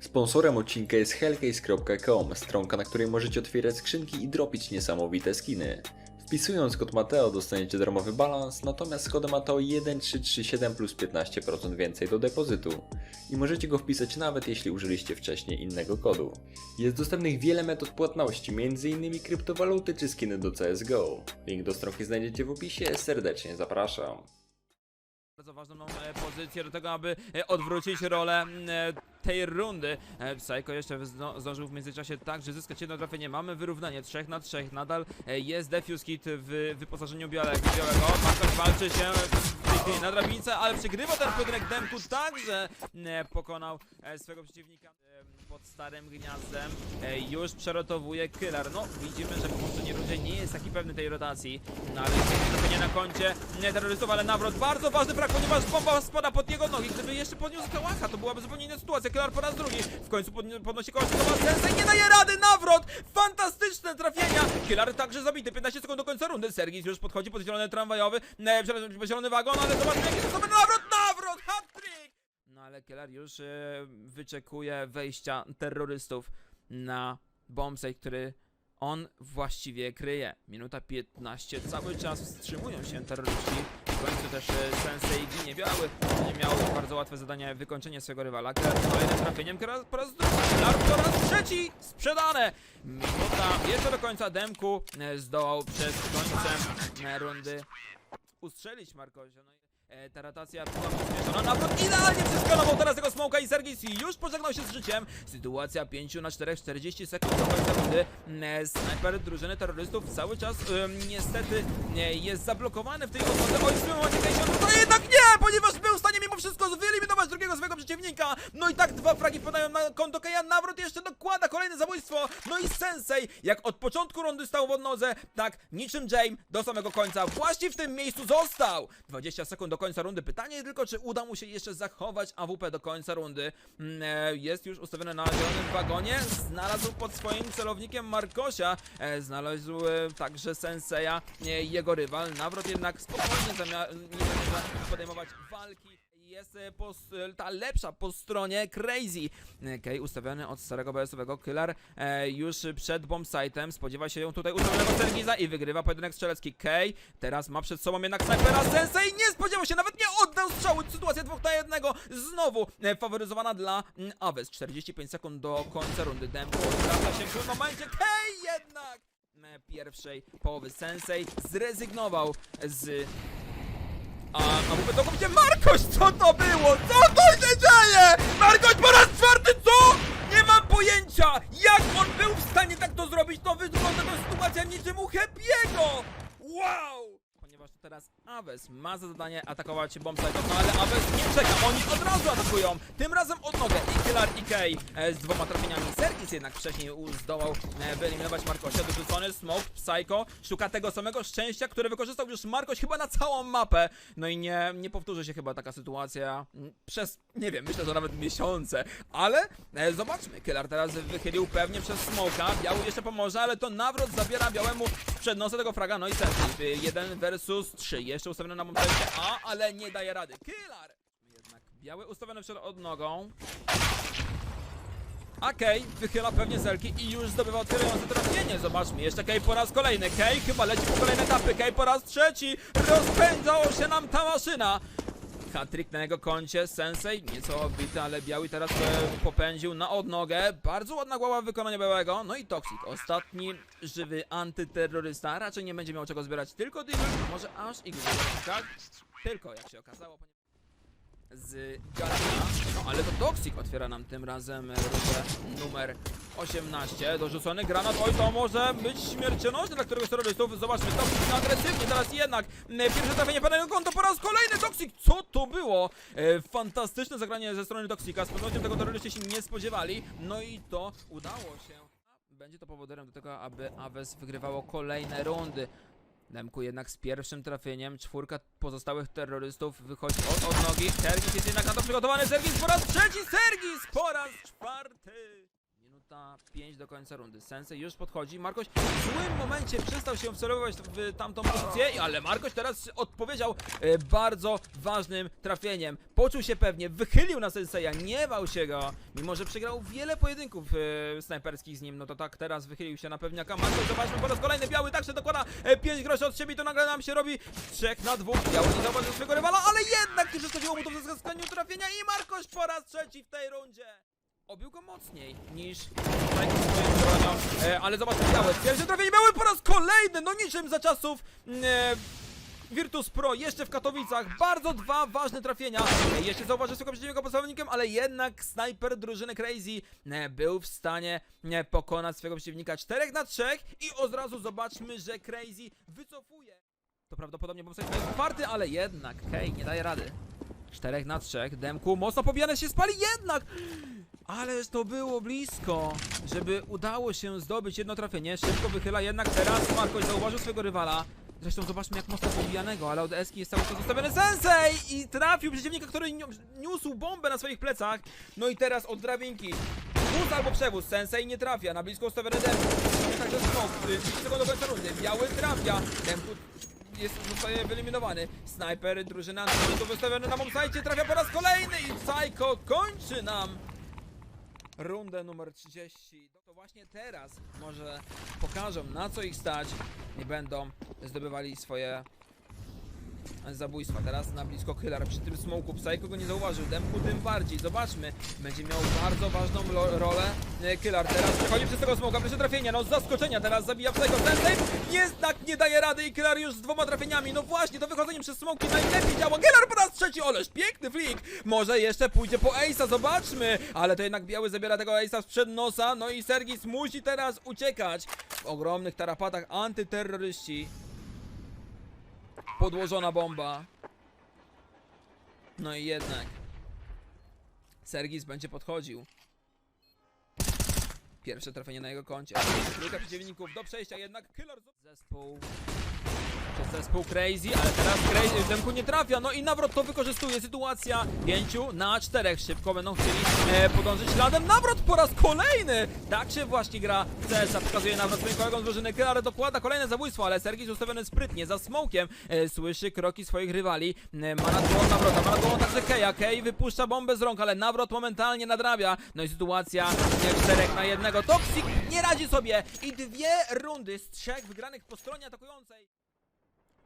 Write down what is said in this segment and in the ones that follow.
Sponsorem odcinka jest hellcase.com, stronka, na której możecie otwierać skrzynki i dropić niesamowite skiny. Wpisując kod Mateo dostaniecie darmowy balans, natomiast kodem Mateo 1337 plus 15% więcej do depozytu. I możecie go wpisać nawet jeśli użyliście wcześniej innego kodu. Jest dostępnych wiele metod płatności, m.in. kryptowaluty czy skiny do CSGO. Link do stronki znajdziecie w opisie, serdecznie zapraszam. Bardzo ważną e, pozycję do tego, aby e, odwrócić rolę e, tej rundy. Psycho jeszcze zdążył w międzyczasie także zyskać jedno trafienie. Mamy wyrównanie 3 na 3. Nadal jest defuse kit w wyposażeniu białego. białego. Markoś walczy się na drabince, ale przegrywa ten pojedynek Demku tak, że e, pokonał swego przeciwnika pod starym gniazdem. Już przerotowuje Killer. No, widzimy, że po poprzedniej rundzie nie jest taki pewny tej rotacji. No ale jest na koncie nie terrorystów, ale nawrot bardzo ważny brak, ponieważ bomba spada pod jego nogi. Gdyby jeszcze podniósł kałacha, to byłaby zupełnie inna sytuacja. Killer po raz drugi w końcu podnosi kołacha, to ma sens, nie daje rady, nawrot! Fantastyczne trafienia! Killer także zabity, 15 sekund do końca rundy. Sergis już podchodzi pod zielony tramwajowy, e, przepraszam, zielony wagon, ale zobaczmy jaki sobie nawrot, nawrot, hat-trick! No ale Killer już e, wyczekuje wejścia terrorystów na bombsite, który on właściwie kryje. Minuta 15, cały czas wstrzymują się terroryści. W końcu też e, Sensei ginie biały. Nie miał bardzo łatwe zadanie wykończenie swojego rywala. Kolejnym trafieniem, po raz drugi, po raz trzeci! Sprzedane! Minuta jeszcze do końca Demku e, zdołał przed końcem e, rundy ustrzelić Markozia. No e, ta rotacja była przyspieszona. Nawrót idealnie przeskanował teraz tego smoka i Sergis już pożegnał się z życiem. Sytuacja 5 na 4, 40 sekund do końca rundy. E, drużyny terrorystów cały czas em, niestety e, jest zablokowany w tej odnodze. Oj, w tym momencie to jednak nie, ponieważ był w stanie mimo wszystko wyeliminować drugiego swojego przeciwnika. No i tak dwa fragi podają na konto Keja. Nawrót jeszcze dokłada kolejne zabójstwo. No i Sensei, jak od początku rundy stał w odnodze, tak niczym Jame do samego końca właśnie w tym miejscu został. 20 sekund do końca rundy. Pytanie tylko, czy uda mu się jeszcze zachować AWP do końca rundy. Mm, e, Jest już ustawiony na zielonym wagonie. Znalazł pod swoim celownikiem Markosia. E, Znalazł e, także Senseja, jego rywal. Nawrot jednak spokojnie zamia- nie zamierza podejmować walki. Jest e, po, e, ta lepsza po stronie Crazy. Kej ustawiony od starego BS-owego Killer e, już przed bombsite'em. Spodziewa się ją tutaj ustawionego Sergiza i wygrywa pojedynek strzelecki. Kej teraz ma przed sobą jednak snajpera Sensei. Nie spodziewał się, nawet nie oddał strzału. Sytuacja dwóch na jednego. Znowu e, faworyzowana dla Aves. 45 sekund do końca rundy. Demko zwraca się w tym momencie. Kej jednak pierwszej połowy Sensei zrezygnował z a, a mówię to gdzie Markoś, co to było? Co to się dzieje? Markoś po raz czwarty, co? Nie mam pojęcia! Jak on był w stanie tak to zrobić? To wygląda to sytuacja niczym u Happy'ego! Wow! Ponieważ teraz Aves ma za zadanie atakować bombsite, no ale Aves nie czeka, oni od razu atakują! Tym razem od nogę i Killer i Kay e, z dwoma trafieniami. Sergis jednak wcześniej zdołał e, wyeliminować Markosia, dorzucony Smoke, Psycho, szuka tego samego szczęścia, które wykorzystał już Markoś chyba na całą mapę. No i nie, nie powtórzy się chyba taka sytuacja mm, przez, nie wiem, myślę, że nawet miesiące. Ale e, zobaczmy, Killer teraz wychylił pewnie przez Smoka, Biały jeszcze pomoże, ale to nawrot zabiera Białemu przed nosem tego fraga, no i y, jeden versus trzy, jeszcze ustawiony na momencie A, ale nie daje rady. Killer! Biały ustawiony przed odnogą. A Kej wychyla pewnie zelki i już zdobywa otwierające trafienie. Zobaczmy, jeszcze Kej po raz kolejny. Kej chyba leci po kolejne etapy. Kej po raz trzeci. Rozpędzała się nam ta maszyna. Hatryk na jego koncie, Sensei, nieco obity, ale biały teraz e, popędził na odnogę. Bardzo ładna głowa w wykonaniu białego. No i Toxic, ostatni żywy antyterrorysta. Raczej nie będzie miał czego zbierać tylko Deagle, może aż i tak? Tylko, jak się okazało z. No ale to Toxic otwiera nam tym razem rundę numer 18. Dorzucony granat, oj to może być śmiercionośny dla któregoś terrorystów. Zobaczmy, Toxic agresywnie, teraz jednak e, pierwsze trafienie panego konto po raz kolejny Toxic. Co to było? E, fantastyczne zagranie ze strony Toxika, z pewnością tego terroryści się nie spodziewali. No i to udało się. Będzie to powodem do tego, aby Aves wygrywało kolejne rundy. Demku jednak z pierwszym trafieniem, czwórka pozostałych terrorystów wychodzi od, od nogi. Sergis jest jednak na to przygotowany. Sergis po raz trzeci, Sergis po raz czwarty. Minuta Minuta 5 do końca rundy. Sensei już podchodzi. Markoś w złym momencie przestał się wcelowywać w tamtą pozycję, ale Markoś teraz odpowiedział e, bardzo ważnym trafieniem. Poczuł się pewnie, wychylił na Senseja, nie bał się go. Mimo, że przegrał wiele pojedynków e, snajperskich z nim, no to tak teraz wychylił się na pewniaka. Markoś, zobaczmy po raz kolejny. Biały także dokłada 5 groszy od siebie to nagle nam się robi 3 na 2. Biały nie zauważył swojego rywala, ale jednak przeszkodziło mu to w zyskaniu trafienia i Markoś po raz trzeci w tej rundzie. Obił go mocniej niż e, ale zobaczmy białe. Pierwsze trafienie po raz kolejny, no niczym za czasów e, Virtus Pro jeszcze w Katowicach. Bardzo dwa ważne trafienia. E, jeszcze zauważył swojego przeciwnika pod zawodnikiem, ale jednak snajper drużyny Crazy e, był w stanie e, pokonać swojego przeciwnika 4 na 3 i od razu zobaczmy, że Crazy wycofuje. To prawdopodobnie był czwarty, ale jednak hej, nie daje rady. 4 na 3, Demku mocno pobijane się spali jednak! Ależ to było blisko, żeby udało się zdobyć jedno trafienie. Szybko wychyla jednak teraz Markoś zauważył swojego rywala. Zresztą zobaczmy jak mocno pobijanego, ale od Eski jest cały czas zostawiony Sensei i trafił przeciwnika, który niósł bombę na swoich plecach. No i teraz od drabinki. Wóz albo przewóz, Sensei nie trafia, na blisko ustawiony Demku. Także smok, 30 sekund do końca rundy, biały trafia, Demku jest, zostaje wyeliminowany. Snajper, drużyna to wystawiony na bombsite, trafia po raz kolejny i Psycho kończy nam rundę numer 30. No to właśnie teraz może pokażą na co ich stać i będą zdobywali swoje zabójstwa. Teraz na blisko Killer przy tym smoku Psycho go nie zauważył. Demku tym bardziej. Zobaczmy. Będzie miał bardzo ważną rolę e, Killer. Teraz przechodzi przez tego smoka. Pierwsze trafienie. No z zaskoczenia teraz zabija Psycho. Sensei jednak nie daje rady i Killer już z dwoma trafieniami. No właśnie, to wychodzenie przez smoki najlepiej działa. Killer po raz trzeci. Oleż piękny flick. Może jeszcze pójdzie po Ace'a. Zobaczmy. Ale to jednak biały zabiera tego Ace'a sprzed nosa. No i Sergis musi teraz uciekać. W ogromnych tarapatach antyterroryści. Podłożona bomba. No i jednak. Sergis będzie podchodził. Pierwsze trafienie na jego koncie. Trójka przeciwników do przejścia, jednak Killer zespół. Przez zespół Crazy, ale teraz Crazy Demku nie trafia. No i nawrot to wykorzystuje. Sytuacja 5 na 4. Szybko będą chcieli e, podążyć śladem. Nawrot po raz kolejny! Tak się właśnie gra CS. Pokazuje nawrot swoim kolegom z drużyny ale dokłada kolejne zabójstwo, ale Sergis ustawiony sprytnie za smokiem. E, słyszy kroki swoich rywali. E, ma na dłoń nawrota, ma na także Keja. Kej wypuszcza bombę z rąk, ale nawrot momentalnie nadrabia. No i sytuacja e, 4 na 1. Toxic nie radzi sobie i dwie rundy z trzech wygranych po stronie atakującej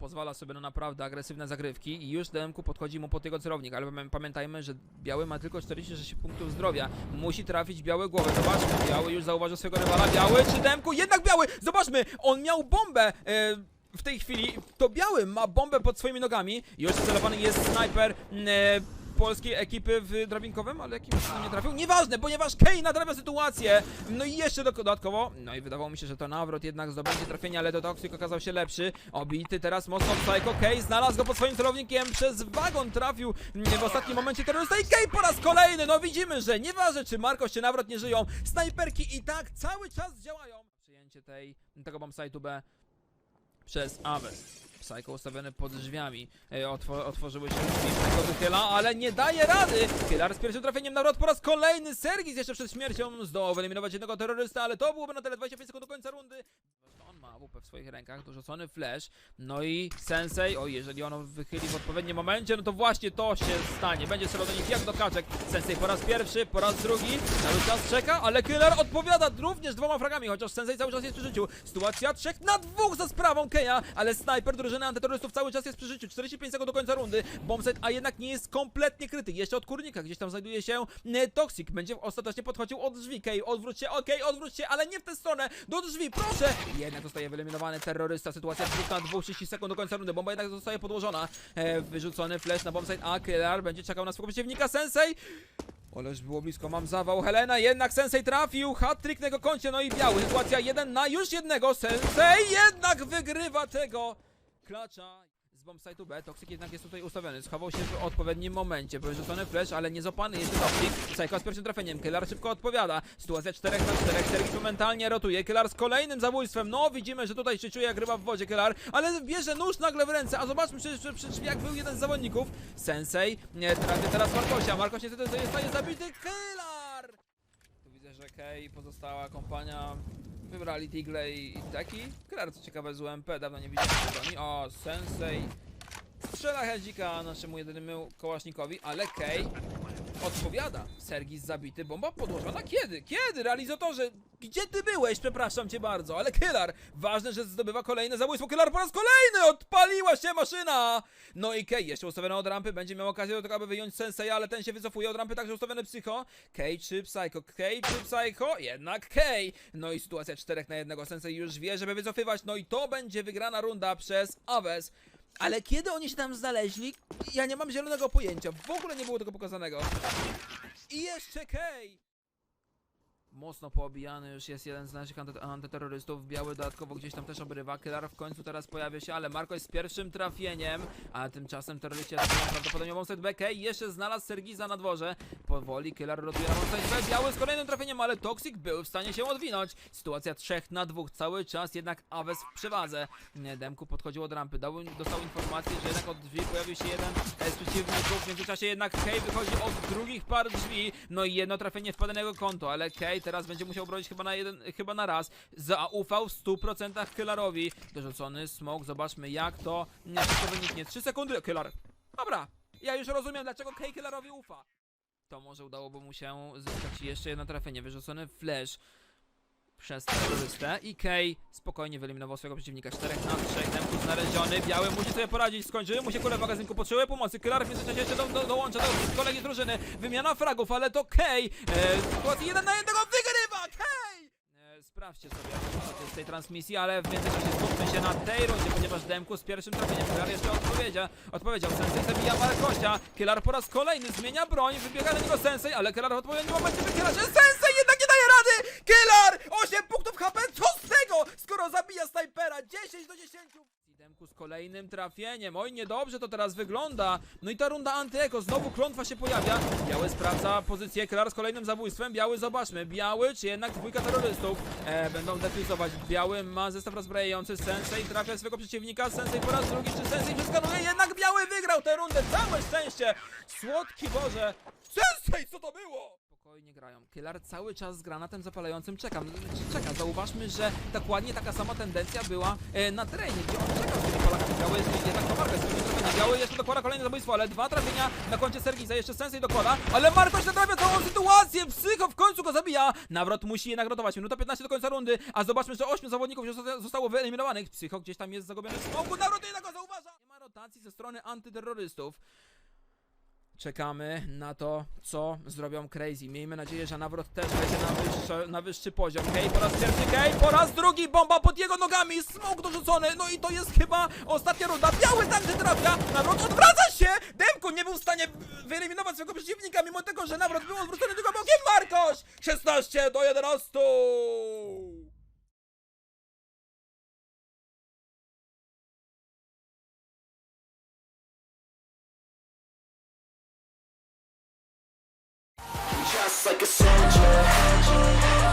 pozwala sobie na naprawdę agresywne zagrywki i już DMku podchodzi mu pod jego celownik, ale pamię- pamiętajmy, że biały ma tylko 46 punktów zdrowia. Musi trafić biały głowę. Zobaczmy, biały już zauważył swojego rywala. Biały czy DMku? Jednak biały! Zobaczmy, on miał bombę! E, w tej chwili to biały ma bombę pod swoimi nogami. Już celowany jest snajper e, polskiej ekipy w drabinkowym, ale jakim nie trafił? Nieważne, ponieważ Kane nadrabia sytuację. No i jeszcze dodatkowo, no i wydawało mi się, że to nawrot jednak zdobędzie trafienie, ale to Toxic okazał się lepszy. Obity teraz mocno Psycho. Kane znalazł go pod swoim celownikiem, przez wagon trafił w ostatnim momencie terrorysta i Kane po raz kolejny. No widzimy, że nieważne czy Marcos czy nawrot nie żyją, snajperki i tak cały czas działają. Przyjęcie tej, tego bombsite'u B przez Aves. Psycho ustawiony pod drzwiami. E, otwo otworzyły się drzwi, Psycho ale nie daje rady! Killer z pierwszym trafieniem na rot po raz kolejny. Sergis jeszcze przed śmiercią zdołał wyeliminować jednego terrorysta, ale to byłoby na tyle 25 sekund do końca rundy. Ma AWP w swoich rękach, dorzucony flash. No i Sensei, o jeżeli ono wychyli w odpowiednim momencie, no to właśnie to się stanie. Będzie strzelał do nich jak do kaczek. Sensei po raz pierwszy, po raz drugi. Cały czas czeka, ale Killer odpowiada również dwoma fragami, chociaż Sensei cały czas jest przy życiu. Sytuacja 3 na 2 za sprawą Keja, ale snajper drużyny antyterrorystów cały czas jest przy życiu. 45 sekund do końca rundy. Bombset, a jednak nie jest kompletnie kryty. Jeszcze od kurnika, gdzieś tam znajduje się e, Toxic. Będzie ostatecznie podchodził od drzwi. Kej, odwróć się, okej, odwróć się, ale nie w tę stronę. Do drzwi, proszę! Jednak zostaje wyeliminowany terrorysta. Sytuacja 2 na 2, 30 sekund do końca rundy. Bomba jednak zostaje podłożona. E, wyrzucony flash na bombsite, a Killer będzie czekał na swojego przeciwnika. Sensei! Oleż było blisko, mam zawał. Helena, jednak Sensei trafił. Hat-trick na jego koncie, no i biały. Sytuacja 1 na już jednego. Sensei jednak wygrywa tego klacza. Z bombsite'u B, Toxic jednak jest tutaj ustawiony, schował się w odpowiednim momencie, był rzucony flash, ale nie złapany jest Toxic, Psycho z pierwszym trafieniem, Killer szybko odpowiada, sytuacja 4 na 4, Sergis momentalnie rotuje, Killer z kolejnym zabójstwem, no widzimy, że tutaj się czuje jak ryba w wodzie Killer, ale bierze nóż nagle w ręce, a zobaczmy przecież drzwiach był jeden z zawodników, Sensei, nie, trafia teraz Markosia, Markos niestety zostaje zabity, Killer! Tu widzę, że Kay pozostała kompania wybrali Tigle i i Teki. Klar, co ciekawe, z UMP, dawno nie widziałem broni. O, Sensei strzela hedzika naszemu jedynemu kołasznikowi, ale Kay odpowiada. Sergis zabity, bomba podłożona. Kiedy? Kiedy? Realizatorze, gdzie ty byłeś? Przepraszam cię bardzo, ale Kylar, ważne, że zdobywa kolejne zabójstwo. Kylar po raz kolejny! Odpaliła się maszyna! No i Kay, jeszcze ustawiony od rampy, będzie miał okazję do tego, aby wyjąć Sensei, ale ten się wycofuje od rampy, także ustawiony Psycho. Kay czy Psycho? Kay czy Psycho? Jednak Kay! No i sytuacja 4 na jednego. Sensei już wie, żeby wycofywać, no i to będzie wygrana runda przez Aves. Ale kiedy oni się tam znaleźli, ja nie mam zielonego pojęcia. W ogóle nie było tego pokazanego. I jeszcze Kay! Mocno poobijany już jest jeden z naszych anty antyterrorystów. Biały dodatkowo gdzieś tam też obrywa. Kylar w końcu teraz pojawia się, ale Marko jest pierwszym trafieniem. A tymczasem terroryści atakują prawdopodobnie Wąside Bekę i jeszcze znalazł Sergiza na dworze. Powoli Kylar rotuje na B. Biały z kolejnym trafieniem, ale Toxic był w stanie się odwinąć. Sytuacja 3 na 2 cały czas, jednak Aves w przewadze. Demku podchodził od rampy, dał, dostał informację, że jednak od drzwi pojawił się jeden z przeciwników. W międzyczasie jednak Kay wychodzi od drugich par drzwi. No i jedno trafienie wpada na jego konto, ale Kay teraz będzie musiał bronić chyba na jeden, chyba na raz. Zaufał w 100% Kylarowi. Dorzucony smok, zobaczmy jak to wszystko wyniknie. 3 sekundy, Kylar. Dobra, ja już rozumiem dlaczego Kay Kylarowi ufa. To może udałoby mu się zyskać jeszcze jedno trafienie. Wyrzucony flash przez terrorystę i Kay spokojnie wyeliminował swojego przeciwnika 4 na 3, tempo znaleziony, biały musi sobie poradzić, skończyły mu się kule w magazynku, potrzebuje pomocy, Kylar w międzyczasie jeszcze do, do, dołącza do kolegi drużyny, wymiana fragów, ale to Kay, e, sytuacji 1 na 1 wygrywa, Kay! E, sprawdźcie sobie jak z tej transmisji, ale w międzyczasie skupmy się na tej rundzie, ponieważ Demku z pierwszym trafieniem Kylar jeszcze odpowiedział, odpowiedział, Sensei zabija Markosia, Kylar po raz kolejny zmienia broń, wybiega na niego Sensei, ale Kylar w odpowiednim momencie wychyla się, Sensei jednak nie daje rady! Kylar! 8 punktów HP, co z tego? Skoro zabija snajpera, 10 do 10! Z kolejnym trafieniem, oj niedobrze to teraz wygląda. No i ta runda antyeko, znowu klątwa się pojawia. Biały sprawdza pozycję, Kylar z kolejnym zabójstwem. Biały zobaczmy, biały czy jednak dwójka terrorystów e, będą deflizować. Biały ma zestaw rozbrajający, Sensei trafia swojego przeciwnika, Sensei po raz drugi, czy Sensei przeskanuje, jednak biały wygrał tę rundę, całe szczęście! Słodki Boże! Sensei, co to było? Spokojnie grają. Cały czas z granatem zapalającym czekam. Czeka, zauważmy, że dokładnie taka sama tendencja była e, na terenie, gdzie on czekał Polakami. Biały jest jednak to Marko, jest trafienia. Biały jeszcze dokłada kolejne zabójstwo, ale dwa trafienia na koncie Sergiza, jeszcze Sensei dokłada, ale Markoś naprawia całą sytuację, Psycho w końcu go zabija. Nawrot musi jednak rotować, minuta 15 do końca rundy, a zobaczmy, że 8 zawodników już zosta- zostało wyeliminowanych. Psycho gdzieś tam jest zagubiony w smoku, Nawrot jednak go zauważa. Nie ma rotacji ze strony antyterrorystów. Czekamy na to, co zrobią Crazy. Miejmy nadzieję, że nawrot też będzie na wyższy, na wyższy poziom. Kej po raz pierwszy, Kej po raz drugi, bomba pod jego nogami, smok dorzucony, no i to jest chyba ostatnia runda. Biały także trafia, nawrot odwraca się! Demku nie był w stanie wyeliminować swojego przeciwnika, mimo tego, że nawrot był odwrócony tylko bokiem Markoś! 16 do 11! Like a soldier.